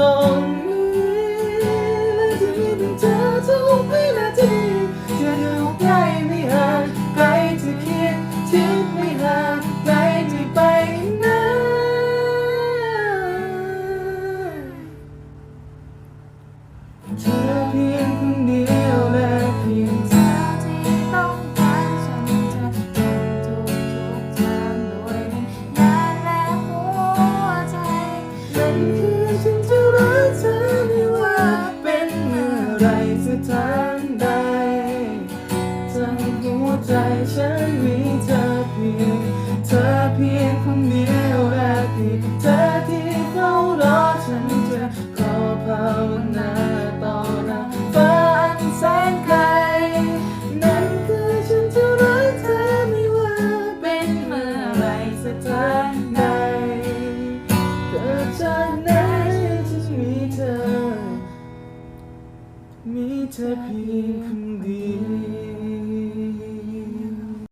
ตอนนี้แะถึงเธอทุก สักทางใดทั้งหัวใจฉันมีเธอเพียงเธอเพียงคนเดียวและเพียงเธอที่เฝ้ารอฉันจะขอภาวนาต่อหน้าฟ้าอันแสนไกลนั่นคือฉันจะรักเธอไม่ว่าเป็นเมื่อไรสักทางใดเกิดจากไหน เธอเพียงคนเดียว